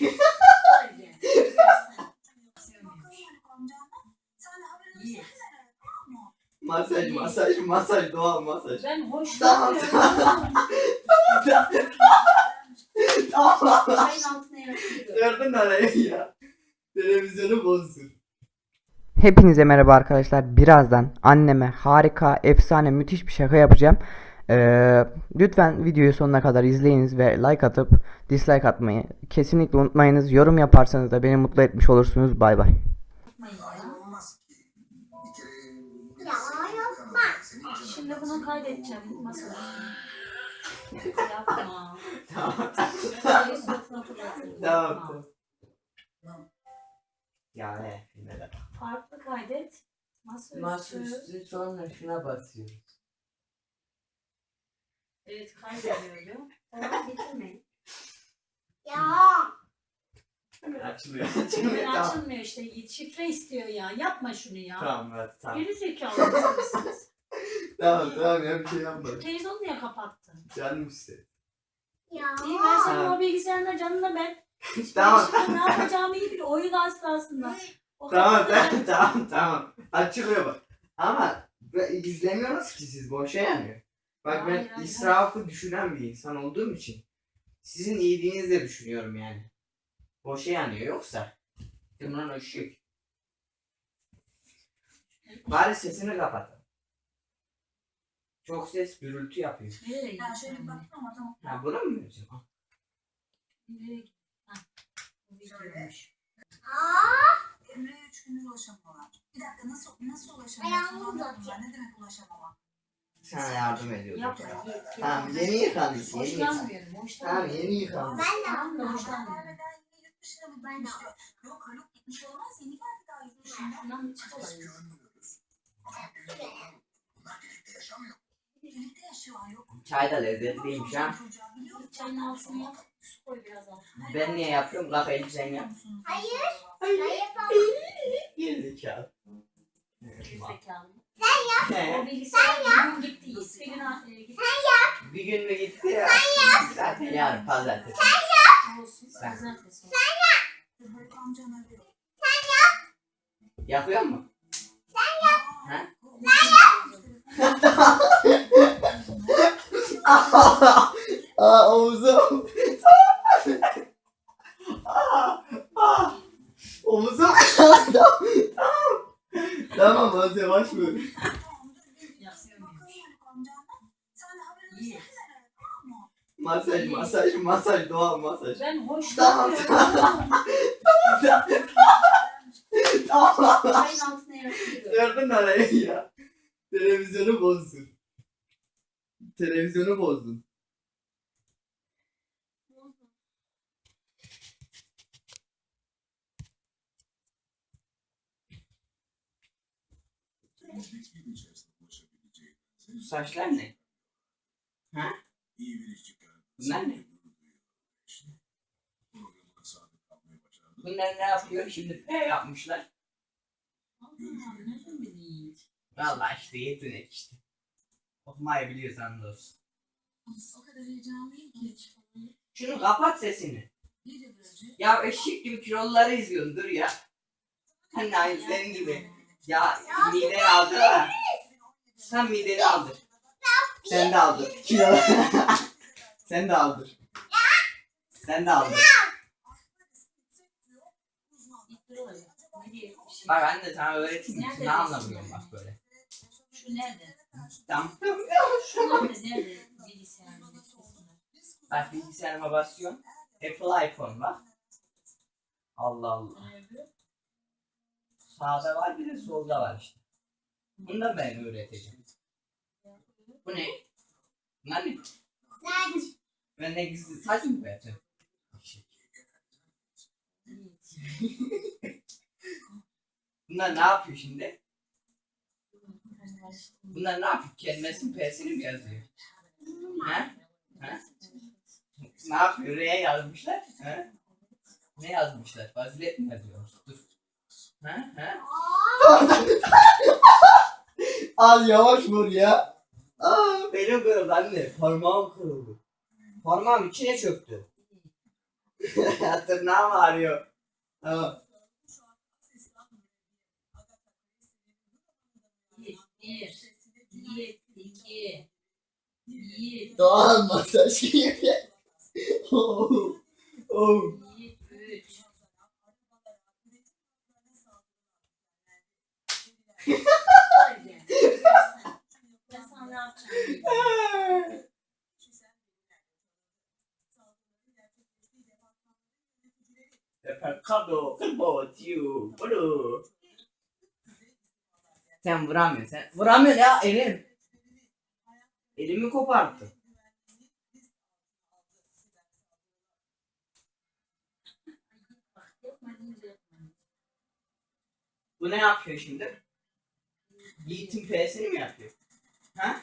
İyi. Masaj, masaj, masaj, doğal masaj. Ben Tamam, hoşlanmıyorum. Tamam. Çayın altına. Gördün arayı ya. Televizyonu bozdun. Hepinize merhaba arkadaşlar. Birazdan anneme harika, efsane, müthiş bir şaka yapacağım. Ee, lütfen videoyu sonuna kadar izleyiniz ve like atıp dislike atmayı kesinlikle unutmayınız. Yorum yaparsanız da beni mutlu etmiş olursunuz. Bay bay. Şimdi bunu kaydedeceğim masaya. Yapma. Tamam. Tamam. Yapma. tamam. Ya ne? Neden? Farklı kaydet. Masa Masa üstü. üstü sonra şuna basıyoruz. Evet kaydediyorum. Tamam bitirmeyin. Hemen açılıyor. Hemen açılmıyor işte. Şifre istiyor ya. Yapma şunu ya. Tamam hadi tamam. Geri zekalı mısınız? Tamam tamam ya bir şey yapma. Televizyonu niye kapattın? Canım istedi. İyi ben senin o bilgisayarına canına ben. Tamam. Ne yapacağımı iyi biliyorum. Oyun aslında. O Tamam tamam tamam tamam. Açılıyor bak. Ama izlemiyorsunuz ki siz boşa yanıyor. Bak ben hayır, israfı düşünen bir insan olduğum için sizin iyiliğinizi de düşünüyorum yani. Boşa yanıyor yoksa. Tımran ışık. Bari sesini kapatın. Çok ses gürültü yapıyor. Nereye Ya şöyle bir baktım ama tamam. Ha bunu mu vereceğim? Nereye gideceğim? Ha. Videoymuş. Emre'ye üç gündür ulaşamıyorlar. Bir dakika nasıl nasıl Ayağımı ulaşamıyorsun anlamadım ben. Ne demek ulaşamama? Sana yardım ediyorum. Yapma. ye- Tamam ye- yeni yıkandık yeni yıkandık. Hoşlanmıyorum. Tamam Hoşlanmıyorum. yeni yıkandık. Ben de Tamam da anladım. hoşlanmıyorum. Yurt dışından. Şundan çıkamayız. Birlikte yaşıyorlar yok. Çay da lezzetliymiş ha. Çayın altına yap. Su koy biraz altına. Ben niye yapıyorum? Kalk elbisen yap. Hayır. Hayır. Ben yapamam. Gerizekalı. Gerizekalı. O bilgisayar bugün gitti. Bir gün e, gitti. Bir gün mü gitti ya? Zaten yarın pazartesi. Olsun. Pazartesi olsun. Haluk amcan arıyor. Yapıyor mu? Aa omuzum. Aa, aa. Omuzum. tamam. Tamam az yavaş vur. Masaj masaj masaj doğal masaj. Ben hoşlanmıyorum. Tamam. Çayın altına yaratıyor. Gördün arayı ya. Televizyonu bozdun. Televizyonu bozdun. Bu saçlar ne? Ha? Bunlar ne? Yapıyor? Şimdi P yapmışlar. Vallahi işte yetenek işte. Okumayı biliyorsan dostum. O kadar heyecanlıyım ki. Şunu kapat sesini. Ya eşek gibi kiloluları izliyorsun dur ya. Hani aynı senin gibi. Ya mideni aldır ha. Sen mideni aldır. Sen de aldır. Kilo. Sen de aldır. Sen de aldır. Bak anne sana öğreteyim mi? Ne anlamıyorum bak böyle. Şu nerede? Tamam. Şu nerede? Nerede? Bilgisayarın. Bak bilgisayarıma basıyorum. Apple iPhone bak. Allah Allah. Nerede? Sağda var bir de solda var işte. Bunu da ben öğreteceğim. Bu ne? Bunlar ne? Ben ne gizli mı boyatıyorum? Evet. Bunlar ne yapıyor şimdi? Bunlar ne yapıyor? Kelimesinin P'sini mi yazıyor? He? He? Ne yapıyor? R yazmışlar. He? Ne yazmışlar? Fazilet mi yazıyor? Dur. He? He? Az yavaş vur ya. Aa, benim kırıldı anne. Parmağım kırıldı. Parmağım içine çöktü. Tırnağım ağrıyor. Tamam. Bir, bir, iki, bir, Doğal masaj gibi. Oh. Oh. üç. Ben sana ne yapacağım? Kado, kabo, tiu, budu. Sen vuramıyorsun. Sen vuramıyorsun ya elim. Elimi koparttı. Bu ne yapıyor şimdi? Yiğit'in P'sini mi yapıyor? Ha?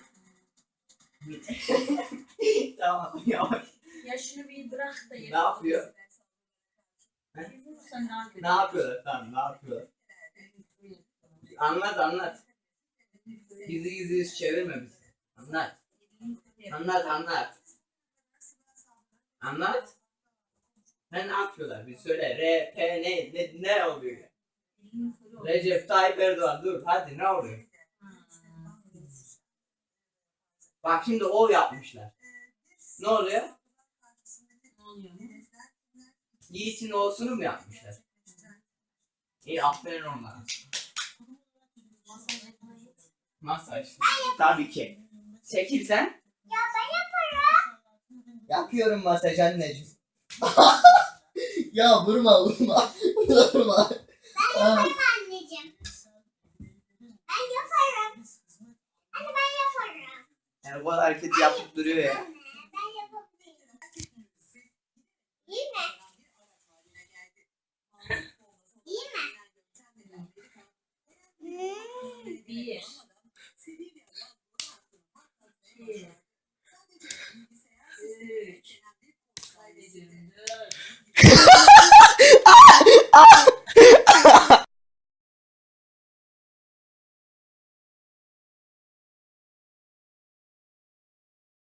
tamam yavaş. Ya şunu bir bırak da Ne yapıyor? Ne yapıyorlar? Tamam ne yapıyorlar? Anlat anlat. Gizli gizli yüz çevirme bizi. Anlat. Anlat anlat. Anlat. Ne yapıyorlar? Bir söyle. R, P ne? Ne, ne oluyor? Recep Tayyip Erdoğan dur hadi ne oluyor? Bak şimdi o yapmışlar. Ne oluyor? Yiğit'in olsunu mu yapmışlar? İyi aferin onlara. Masaj. Tabii ki. Çekil sen. Ya ben yaparım. Yapıyorum masaj anneciğim. Ya vurma vurma. Vurma. Aa, Anneciğim. Ben yaparım. Anne ben yaparım. Yani bu hareket yapıp duruyor ya. Anne